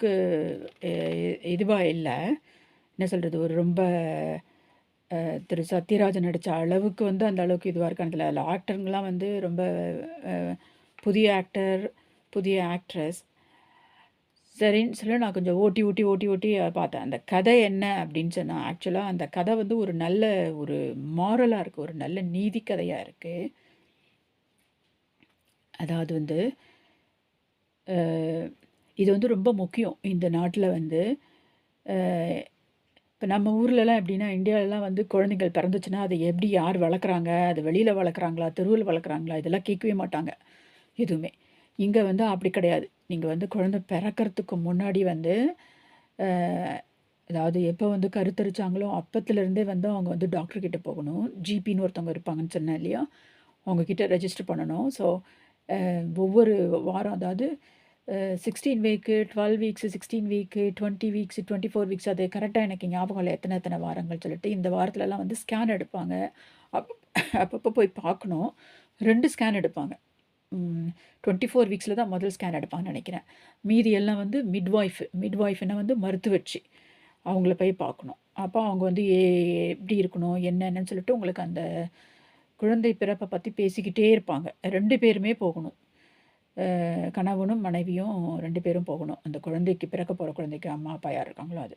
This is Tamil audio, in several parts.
அளவுக்கு இதுவாக இல்லை என்ன சொல்கிறது ஒரு ரொம்ப திரு சத்யராஜன் நடித்த அளவுக்கு வந்து அந்த அளவுக்கு இதுவாக இருக்கான்னு தெரியல. அதில் ஆக்டருங்கெலாம் வந்து ரொம்ப புதிய ஆக்டர், புதிய ஆக்ட்ரஸ். சரின்னு சொல்லி நான் கொஞ்சம் ஓட்டி, ஓட்டி, ஓட்டி, ஓட்டி பார்த்தேன். அந்த கதை என்ன அப்படின்னு சொன்னால் ஆக்சுவலாக அந்த கதை வந்து ஒரு நல்ல ஒரு மாரலாக இருக்குது ஒரு நல்ல நீதி கதையாக இருக்குது அதாவது வந்து இது வந்து ரொம்ப முக்கியம். இந்த நாட்டில் வந்து இப்போ நம்ம ஊர்லலாம் எப்படின்னா, இந்தியாவிலலாம் வந்து குழந்தைகள் பிறந்துச்சுன்னா, அதை எப்படி யார் வளர்க்குறாங்க? அது வெளியில் வளர்க்குறாங்களா? தெருவில் வளர்க்குறாங்களா? இதெல்லாம் கேட்கவே மாட்டாங்க. எதுவுமே. இங்கே வந்து அப்படி கிடையாது. நீங்கள் வந்து குழந்தை பிறக்கறதுக்கு முன்னாடி வந்து அதாவது எப்போ வந்து கருத்தரிச்சாங்களோ, அப்பத்துலேருந்தே வந்து அவங்க வந்து டாக்டர்கிட்ட போகணும். ஜிபின்னு ஒருத்தவங்க இருப்பாங்கன்னு சொன்னேன் இல்லையா? அவங்கக்கிட்ட ரெஜிஸ்டர் பண்ணணும். ஸோ ஒவ்வொரு வாரம் அதாவது sixteen week, 12 weeks, 16 week, 20 weeks, 24 weeks அது கரெக்டாக எனக்கு ஞாபகம் இல்லை எத்தனை எத்தனை வாரங்கள் சொல்லிட்டு. இந்த வாரத்துலலாம் வந்து ஸ்கேன் எடுப்பாங்க. அப் அப்பப்போ போய் பார்க்கணும். ரெண்டு ஸ்கேன் எடுப்பாங்க. டுவெண்ட்டி ஃபோர் வீக்ஸில் தான் முதல் ஸ்கேன் எடுப்பாங்கன்னு நினைக்கிறேன் மீதி எல்லாம் வந்து மிட்வைஃப். மிட்வைஃப்னா வந்து மருத்துவச்சி. அவங்கள போய் பார்க்கணும். அப்போ அவங்க வந்து ஏ எப்படி இருக்கணும்? என்னென்னன்னு சொல்லிட்டு உங்களுக்கு அந்த குழந்தை பிறப்பை பற்றி பேசிக்கிட்டே இருப்பாங்க. ரெண்டு பேருமே போகணும். கணவனும், மனைவியும் ரெண்டு பேரும் போகணும். அந்த குழந்தைக்கு பிறக்க போகிற குழந்தைக்கு அம்மா, அப்பா யார் இருக்காங்களோ அது.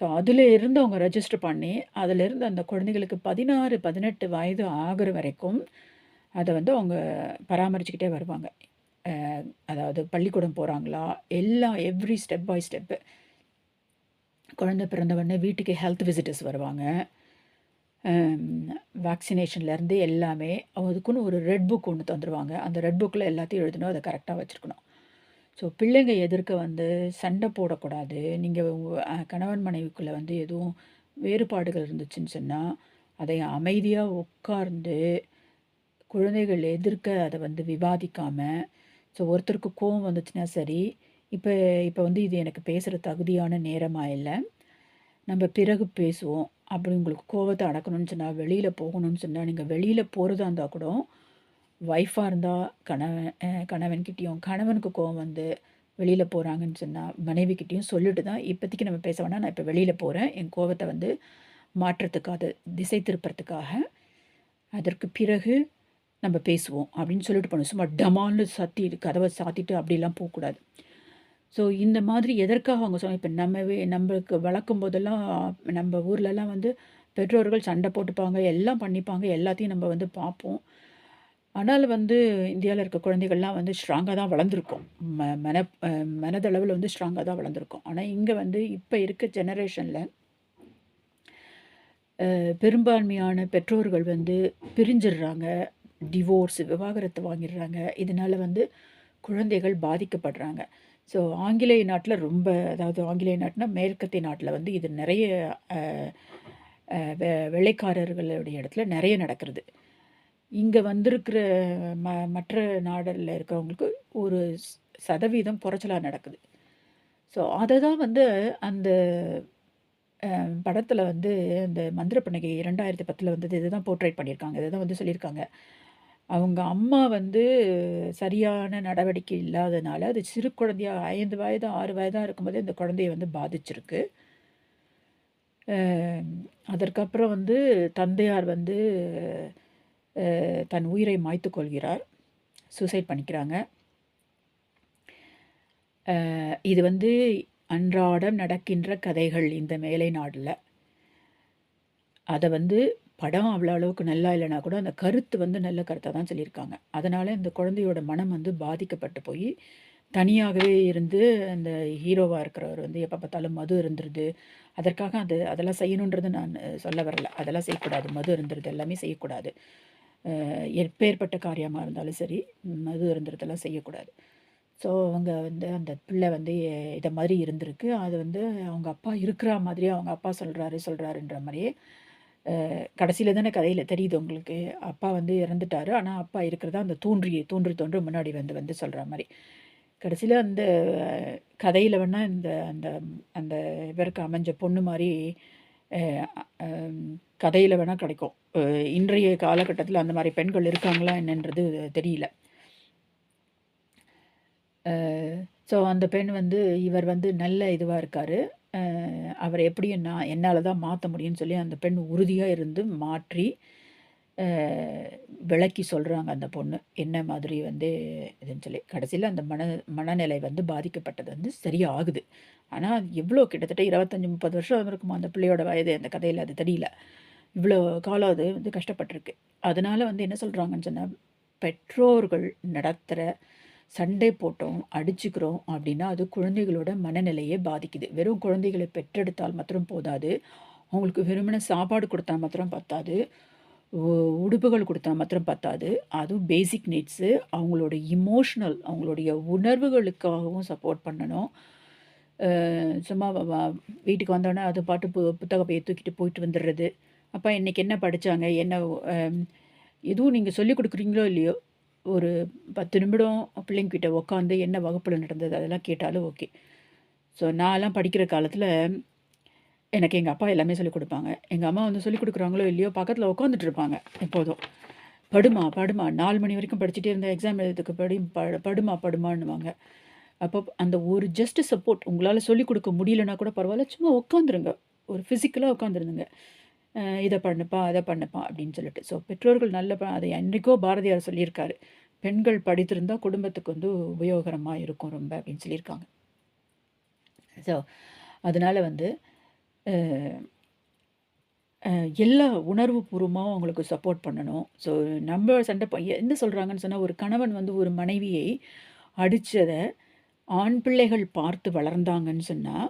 ஸோ அதில் இருந்து அவங்க ரெஜிஸ்டர் பண்ணி, அதிலிருந்து அந்த குழந்தைகளுக்கு 16, 18 வயது ஆகுற வரைக்கும், அதை வந்து அவங்க பராமரிச்சுக்கிட்டே வருவாங்க. அதாவது பள்ளிக்கூடம் போகிறாங்களா எல்லாம் எவ்ரி ஸ்டெப் பை ஸ்டெப்பு. குழந்தை பிறந்தவொடனே வீட்டுக்கு ஹெல்த் விசிட்டர்ஸ் வருவாங்க. வேக்சினேஷன்லேருந்து எல்லாமே அதுக்குன்னு ஒரு ரெட் புக் ஒன்று தந்துடுவாங்க அந்த ரெட் புக்கில் எல்லாத்தையும் எழுதணும். அதை கரெக்டாக வச்சுருக்கணும் ஸோ பிள்ளைங்க எதிர்க்க வந்து சண்டை போடக்கூடாது. நீங்கள் கணவன் மனைவிக்குள்ளே வந்து எதுவும் வேறுபாடுகள் இருந்துச்சுன்னு சொன்னால் அதை அமைதியாக உட்கார்ந்து, குழந்தைகள் எதிர்க்க அதை வந்து விவாதிக்காமல் ஸோ ஒருத்தருக்கு கோவம் வந்துச்சுன்னா சரி, இப்போ இப்போ வந்து இது எனக்கு பேசுகிற தகுதியான நேரமாக இல்லை நம்ம பிறகு பேசுவோம். அப்படி உங்களுக்கு கோவத்தை அடக்கணும்னு சொன்னால் வெளியில் போகணும்னு சொன்னால் நீங்கள் வெளியில் போகிறதா இருந்தால் கூட, ஒய்ஃபாக இருந்தால் கணவன் கணவன்கிட்டேயும் கணவனுக்கு கோவம் வந்து வெளியில் போகிறாங்கன்னு சொன்னால் மனைவிகிட்டயும் சொல்லிட்டு தான் இப்போதைக்கு நம்ம பேச வேணாம். நான் இப்போ வெளியில் போகிறேன் என் கோவத்தை வந்து மாற்றத்துக்காக, திசை திருப்புறதுக்காக. அதற்கு பிறகு நம்ம பேசுவோம். அப்படின்னு சொல்லிட்டு போனோம் சும்மா டமால்னு சத்தி கதவை சாத்திட்டு அப்படிலாம் போகக்கூடாது ஸோ இந்த மாதிரி எதற்காக அவங்க சொன்னாங்க இப்போ நம்மவே நம்மளுக்கு வளர்க்கும் போதெல்லாம் நம்ம ஊர்லலாம் வந்து பெற்றோர்கள் சண்டை போட்டுப்பாங்க. எல்லாம் பண்ணிப்பாங்க. எல்லாத்தையும் நம்ம வந்து பார்ப்போம். ஆனாலும் வந்து இந்தியாவில் இருக்க குழந்தைகள்லாம் வந்து ஸ்ட்ராங்காக தான் வளர்ந்துருக்கோம் ம மன மனதளவில் வந்து ஸ்ட்ராங்காக தான் வளர்ந்துருக்கோம் ஆனால் இங்கே வந்து இப்போ இருக்க ஜெனரேஷனில் பெரும்பான்மையான பெற்றோர்கள் வந்து பிரிஞ்சிடுறாங்க. டிவோர்ஸ் விவாகரத்து வாங்கிடுறாங்க. இதனால் வந்து குழந்தைகள் பாதிக்கப்படுறாங்க. ஸோ ஆங்கிலேய நாட்டில் ரொம்ப அதாவது ஆங்கிலேய நாட்னா மேற்கத்திய நாட்டில் வந்து இது நிறைய வெ வெள்ளைக்காரர்களுடைய இடத்துல நிறைய நடக்கிறது. இங்கே வந்திருக்கிற ம மற்ற நாடலில் இருக்கிறவங்களுக்கு ஒரு சதவீதம் குறைச்சலாக நடக்குது. ஸோ அதை தான் வந்து அந்த படத்தில் வந்து அந்த மந்திர பண்டிகை 2010ல வந்தது இத தான் போர்ட்ரேட் பண்ணியிருக்காங்க. இதை தான் வந்து சொல்லியிருக்காங்க. அவங்க அம்மா வந்து சரியான நடவடிக்கை இல்லாதனால, அது சிறு குழந்தையா ஐந்து வயது, ஆறு வயதாக இருக்கும்போதே இந்த குழந்தைய வந்து பாதிச்சிருக்கு. அதற்கப்புறம் வந்து தந்தையார் வந்து தன் உயிரை மாய்த்துக் கொள்கிறார். சூசைட் பண்ணிக்கிறாங்க. இது வந்து அன்றாடம் நடக்கின்ற கதைகள் இந்த மேலை நாடில் அதை வந்து படம் அவ்வளோ அளவுக்கு நல்லா இல்லைனா கூட, அந்த கருத்து வந்து நல்ல கருத்தை தான் சொல்லியிருக்காங்க. அதனால் இந்த குழந்தையோட மனம் வந்து பாதிக்கப்பட்டு போய் தனியாகவே இருந்து அந்த ஹீரோவாக இருக்கிறவர் வந்து எப்போ பார்த்தாலும் மது இருந்துருது அதற்காக அது அதெல்லாம் செய்யணுன்றது நான் சொல்ல வரல. அதெல்லாம் செய்யக்கூடாது. மது இருந்துருது எல்லாமே செய்யக்கூடாது. எப்பேற்பட்ட எப்பேர்ப்பட்ட இருந்தாலும் சரி, மது அருந்துறதெல்லாம் செய்யக்கூடாது. ஸோ அவங்க வந்து அந்த பிள்ளை வந்து இதை மாதிரி இருந்திருக்கு. அது வந்து அவங்க அப்பா இருக்கிறா மாதிரியே அவங்க அப்பா சொல்கிறாரு சொல்கிறாருன்ற மாதிரியே கடைசியில் தானே கதையில் தெரியுது உங்களுக்கு. அப்பா வந்து இறந்துட்டாரு. ஆனால் அப்பா இருக்கிறதா அந்த தூன்றி தூன்றி தோன்று முன்னாடி வந்து வந்து சொல்கிற மாதிரி கடைசியில் அந்த கதையில் வேணால் இந்த அந்த அந்த இவருக்கு அமைஞ்ச பொண்ணு மாதிரி கதையில் வேணால் கிடைக்கும். இன்றைய காலகட்டத்தில் அந்த மாதிரி பெண்கள் இருக்காங்களா என்னன்றது தெரியல. ஸோ அந்த பெண் வந்து இவர் வந்து நல்ல இதுவாக இருக்கார் அவரை எப்படி நான் என்னால் தான் மாற்ற முடியும்னு சொல்லி அந்த பெண் உறுதியாக இருந்து மாற்றி, விளக்கி சொல்கிறாங்க அந்த பொண்ணு. என்ன மாதிரி வந்து இதுன்னு சொல்லி. கடைசியில் அந்த மன மனநிலை வந்து பாதிக்கப்பட்டது வந்து சரியாகுது. ஆனால் இவ்வளோ எவ்வளோ கிட்டத்தட்ட 25, 30 வருஷம் இருக்குமா அந்த பிள்ளையோட வயது அந்த கதையில் அது தெரியல. இவ்வளோ காலம் அது வந்து கஷ்டப்பட்டிருக்கு அதனால் வந்து என்ன சொல்கிறாங்கன்னு சொன்னால் பெற்றோர்கள் நடத்துகிற சண்டை போட்டோம், அடிச்சுக்கிறோம் அப்படின்னா, அது குழந்தைகளோட மனநிலையை பாதிக்குது. வெறும் குழந்தைகளை பெற்றெடுத்தால் மாத்திரம் போதாது. அவங்களுக்கு வெறுமன சாப்பாடு கொடுத்தா மாத்திரம் பத்தாது. உடுப்புகள் கொடுத்தா மாத்திரம் பத்தாது. அதுவும் பேசிக் நீட்ஸு அவங்களோட இமோஷனல் அவங்களுடைய உணர்வுகளுக்காகவும் சப்போர்ட் பண்ணணும். சும்மா வீட்டுக்கு வந்தோடனே அது பாட்டு பு புத்தக தூக்கிட்டு போயிட்டு வந்துடுறது. அப்பா இன்றைக்கி என்ன படித்தாங்க என்ன எதுவும் நீங்கள் சொல்லிக் கொடுக்குறீங்களோ இல்லையோ, ஒரு 10 நிமிடம் பிள்ளைங்ககிட்ட உட்காந்து என்ன வகுப்பில் நடந்தது அதெல்லாம் கேட்டாலும் ஓகே. ஸோ நான்லாம் படிக்கிற காலத்தில் எனக்கு எங்கள் அப்பா எல்லாமே சொல்லிக் கொடுப்பாங்க எங்கள் அம்மா வந்து சொல்லிக் கொடுக்குறாங்களோ இல்லையோ, பக்கத்தில் உட்காந்துட்டு இருப்பாங்க எப்போதும். படுமா படுமா நாலு மணி வரைக்கும் படிச்சுட்டே இருந்தால் எக்ஸாம் எழுதுறதுக்கு படி படுமா படுமான்னுவாங்க அப்போ அந்த ஒரு ஜஸ்ட் சப்போர்ட் உங்களால் சொல்லிக் கொடுக்க முடியலன்னா கூட பரவாயில்ல சும்மா உட்காந்துருங்க. ஒரு ஃபிசிக்கலாக உட்காந்துருந்துங்க. இதை பண்ணுப்பா, அதை பண்ணுப்பா" அப்படின்னு சொல்லிட்டு. ஸோ பெற்றோர்கள் நல்ல ப அதை என்றைக்கோ பாரதியார் சொல்லியிருக்காரு. "பெண்கள் படித்திருந்தா குடும்பத்துக்கு வந்து உபயோகரமாக இருக்கும் ரொம்ப" அப்படின்னு சொல்லியிருக்காங்க. ஸோ அதனால் வந்து எல்லா உணர்வு எல்லா அவங்களுக்கு சப்போர்ட் பண்ணணும். ஸோ நம்ம சண்டை ப என்ன சொல்கிறாங்கன்னு சொன்னால் ஒரு கணவன் வந்து ஒரு மனைவியை அடித்ததை ஆண் பிள்ளைகள் பார்த்து வளர்ந்தாங்கன்னு சொன்னால்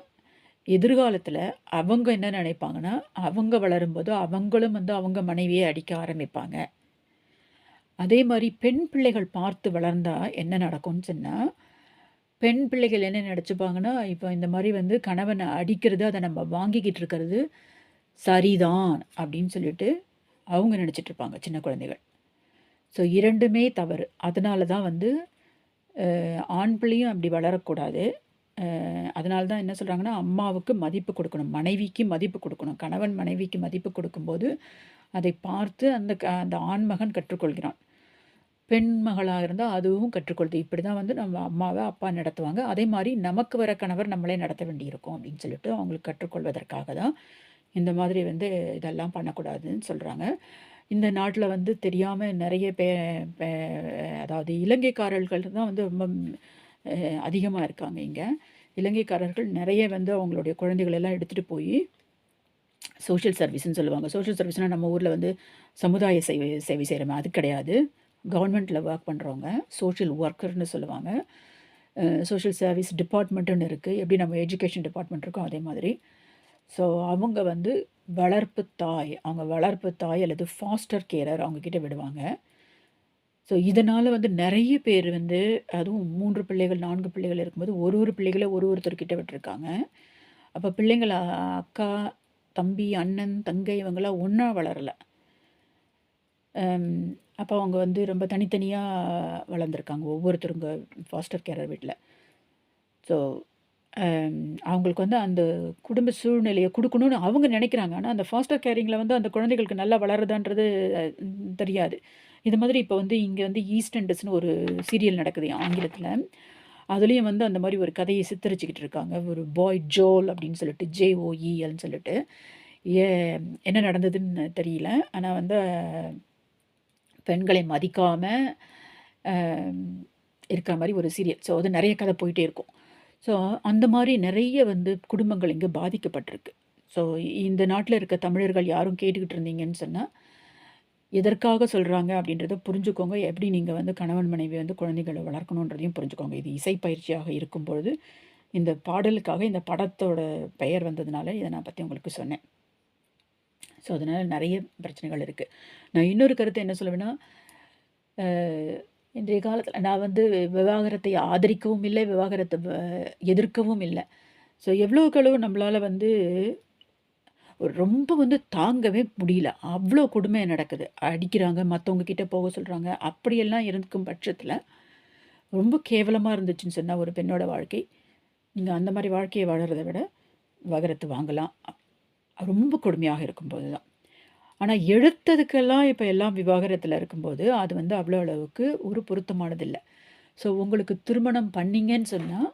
எதிர்காலத்தில் அவங்க என்ன நினைப்பாங்கன்னா, அவங்க வளரும்போது அவங்களும் வந்து அவங்க மனைவியை அடிக்க ஆரம்பிப்பாங்க. அதே மாதிரி பெண் பிள்ளைகள் பார்த்து வளர்ந்தால் என்ன நடக்கும்னு சொன்னால் பெண் பிள்ளைகள் என்ன நினச்சிப்பாங்கன்னா இப்போ இந்த மாதிரி வந்து கணவனை அடிக்கிறது, அதை நம்ம வாங்கிக்கிட்டு இருக்கிறது சரிதான் அப்படின்னு சொல்லிட்டு அவங்க நினச்சிட்டு இருப்பாங்க சின்ன குழந்தைகள். ஸோ இரண்டுமே தவறு. அதனால தான் வந்து ஆண் பிள்ளையும் அப்படி வளரக்கூடாது. அதனால தான் என்ன சொல்கிறாங்கன்னா அம்மாவுக்கு மதிப்பு கொடுக்கணும் மனைவிக்கு மதிப்பு கொடுக்கணும் கணவன் மனைவிக்கு மதிப்பு கொடுக்கும்போது அதை பார்த்து அந்த க அந்த ஆண்மகன் கற்றுக்கொள்கிறான். பெண் மகளாக இருந்தால் அதுவும் கற்றுக்கொள்து. இப்படிதான் வந்து நம்ம அம்மாவை அப்பா நடத்துவாங்க. அதே மாதிரி நமக்கு வர கணவர் நம்மளே நடத்த வேண்டியிருக்கும் அப்படின்னு சொல்லிட்டு அவங்களுக்கு கற்றுக்கொள்வதற்காக தான், இந்த மாதிரி வந்து இதெல்லாம் பண்ணக்கூடாதுன்னு சொல்கிறாங்க இந்த நாட்டில் வந்து தெரியாமல் நிறைய பே பே அதாவது இலங்கைக்காரர்கள் தான் வந்து ரொம்ப அதிகமாக இருக்காங்க இங்கே இலங்கைக்காரர்கள் நிறைய வந்து அவங்களுடைய குழந்தைகளெல்லாம் எல்லாம் போய் சோஷியல் சர்வீஸ்ன்னு சொல்லுவாங்க. சோஷியல் சர்வீஸ்னால் நம்ம ஊரில் வந்து சமுதாய சேவை சேவை செய்றோமே அது கிடையாது. கவர்மெண்ட்டில் ஒர்க் பண்ணுறவங்க சோஷியல் ஒர்க்கர்னு சொல்லுவாங்க. சோஷியல் சர்வீஸ் டிபார்ட்மெண்ட்டுன்னு இருக்குது எப்படி நம்ம எஜுகேஷன் டிபார்ட்மெண்ட் இருக்கோ அதே மாதிரி. ஸோ அவங்க வந்து வளர்ப்பு தாய். அவங்க வளர்ப்பு தாய் அல்லது ஃபாஸ்டர் கேரர் அவங்கக்கிட்ட விடுவாங்க. ஸோ இதனால் வந்து நிறைய பேர் வந்து அதுவும் மூன்று பிள்ளைகள், நான்கு பிள்ளைகள் இருக்கும்போது ஒரு ஒரு பிள்ளைகளை ஒரு ஒருத்தர் கிட்ட விட்டுருக்காங்க. அப்போ பிள்ளைங்கள அக்கா, தம்பி, அண்ணன், தங்கை இவங்களாம் ஒன்றா வளரல. அப்போ அவங்க வந்து ரொம்ப தனித்தனியாக வளர்ந்துருக்காங்க. ஒவ்வொருத்தருங்க ஃபாஸ்டர் கேரர் வீட்டில் ஸோ அவங்களுக்கு வந்து அந்த குடும்ப சூழ்நிலையை கொடுக்கணும்னு அவங்க நினைக்கிறாங்க ஆனால் அந்த ஃபாஸ்டர் கேரிங்கில் வந்து அந்த குழந்தைகளுக்கு நல்லா வளருதான்றது தெரியாது. இது மாதிரி இப்போ வந்து இங்கே வந்து ஈஸ்ட் அண்டஸ்னு ஒரு சீரியல் நடக்குது ஆங்கிலத்தில் அதுலேயும் வந்து அந்த மாதிரி ஒரு கதையை சித்தரிச்சுக்கிட்டு இருக்காங்க. ஒரு பாய் ஜோல் அப்படின்னு சொல்லிட்டு ஜே ஓஇஎல்னு சொல்லிட்டு. ஏ என்ன நடந்ததுன்னு தெரியல. ஆனால் வந்து பெண்களை மதிக்காம இருக்கிற மாதிரி ஒரு சீரியல். ஸோ அது நிறைய கதை போயிட்டே இருக்கும். ஸோ அந்த மாதிரி நிறைய வந்து குடும்பங்கள் இங்கே பாதிக்கப்பட்டிருக்கு. ஸோ இந்த நாட்டில் இருக்க தமிழர்கள் யாரும் கேட்டுக்கிட்டு இருந்தீங்கன்னு சொன்னால் எதற்காக சொல்கிறாங்க அப்படின்றத புரிஞ்சுக்கோங்க. எப்படி நீங்கள் வந்து கணவன், மனைவி வந்து குழந்தைகளை வளர்க்கணுன்றதையும் புரிஞ்சுக்கோங்க. இது இசை பயிற்சியாக இருக்கும்பொழுது, இந்த பாடலுக்காக இந்த படத்தோட பெயர் வந்ததுனால இதை நான் பற்றி உங்களுக்கு சொன்னேன். ஸோ அதனால் நிறைய பிரச்சனைகள் இருக்குது நான் இன்னொரு கருத்து என்ன சொல்லுவேன்னா, இன்றைய காலத்தில் நான் வந்து விவாகரத்தை ஆதரிக்கவும் இல்லை விவாகரத்தை எதிர்க்கவும் இல்லை ஸோ எவ்வளோ எவ்வளோ நம்மளால வந்து ரொம்ப வந்து தாங்கவே முடியல. அவ்வளோ கொடுமை நடக்குது. அடிக்கிறாங்க, மற்றவங்க கிட்டே போக சொல்கிறாங்க அப்படியெல்லாம் இருக்கும் பட்சத்தில் ரொம்ப கேவலமாக இருந்துச்சுன்னு சொன்னால் ஒரு பெண்ணோட வாழ்க்கை. நீங்கள் அந்த மாதிரி வாழ்க்கையை வாழறதை விட, வகரத்து வாங்கலாம். ரொம்ப கொடுமையாக இருக்கும்போது தான். ஆனால் எடுத்ததுக்கெல்லாம் இப்போ எல்லாம் விவாகரத்தில் இருக்கும்போது, அது வந்து அவ்வளோ அளவுக்கு ஒரு பொருத்தமானதில்லை ஸோ உங்களுக்கு திருமணம் பண்ணீங்கன்னு சொன்னால்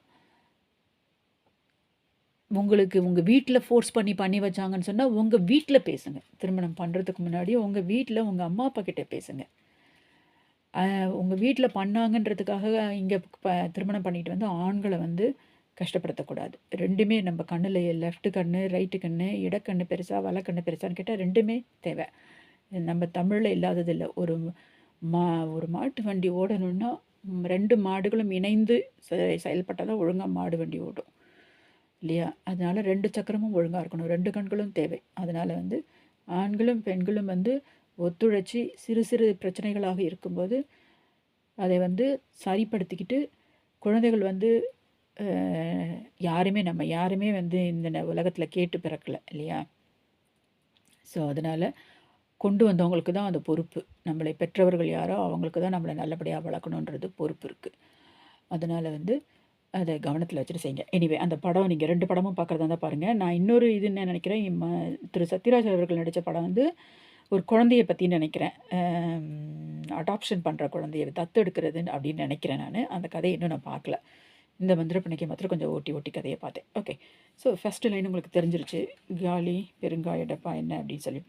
உங்களுக்கு உங்கள் வீட்டில் ஃபோர்ஸ் பண்ணி பண்ணி வச்சாங்கன்னு சொன்னால் உங்கள் வீட்டில் பேசுங்க. திருமணம் பண்ணுறதுக்கு முன்னாடி உங்கள் வீட்டில் உங்கள் அம்மா அப்பா கிட்டே பேசுங்க. உங்கள் வீட்டில் பண்ணாங்கன்றதுக்காக இங்கே ப திருமணம் பண்ணிட்டு வந்து ஆண்களை வந்து கஷ்டப்படுத்தக்கூடாது. ரெண்டுமே நம்ம கண்ணில் லெஃப்ட் கண்ணு ரைட்டு கண்ணு இடக்கண்ணு வலை வலக்கண்ணு பெருசான்னு கேட்டால் ரெண்டுமே தேவை. நம்ம தமிழில் இல்லாததில்லை. ஒரு மா ஒரு மாட்டு வண்டி ஓடணும்னா ரெண்டு மாடுகளும் இணைந்து செ- செயல்பட்டால் தான் ஒழுங்காக மாடு வண்டி ஓடும். இல்லையா? அதனால் ரெண்டு சக்கரமும் ஒழுங்காக இருக்கணும். ரெண்டு கண்களும் தேவை. அதனால் வந்து ஆண்களும் பெண்களும் வந்து ஒத்துழைச்சி சிறு சிறு பிரச்சனைகளாக இருக்கும்போது அதை வந்து சரிப்படுத்திக்கிட்டு குழந்தைகள் வந்து யாருமே நம்ம யாருமே வந்து இந்த உலகத்தில் கேட்டு பிறக்கல இல்லையா? ஸோ அதனால் கொண்டு வந்தவங்களுக்கு தான் அந்த பொறுப்பு. நம்மளை பெற்றவர்கள் யாரோ அவங்களுக்கு தான் நம்மளை நல்லபடியாக வளர்க்கணுன்றது பொறுப்பு இருக்குது அதனால் வந்து அதை கவனத்தில் வச்சுட்டு செய்யுங்க எனிவே அந்த படம் நீங்கள் ரெண்டு படமும் பார்க்குறதா இருந்தால் பாருங்கள் நான் இன்னொரு இது என்ன நினைக்கிறேன். திரு சத்யராஜ் அவர்கள் நடித்த படம் வந்து ஒரு குழந்தைய பற்றி நினைக்கிறேன். அடாப்ஷன் பண்ணுற குழந்தைய தத்து எடுக்கிறது அப்படின்னு நினைக்கிறேன் நான். அந்த கதையை இன்னும் நான் பார்க்கல இந்த மந்திர பிணைக்கு மாத்திரம் கொஞ்சம் ஓட்டி ஓட்டி கதையை பார்த்தேன். ஓகே ஸோ ஃபஸ்ட்டு லைன் உங்களுக்கு தெரிஞ்சிருச்சு. காலி பெருங்காய டப்பா என்ன அப்படின்னு சொல்லிட்டு.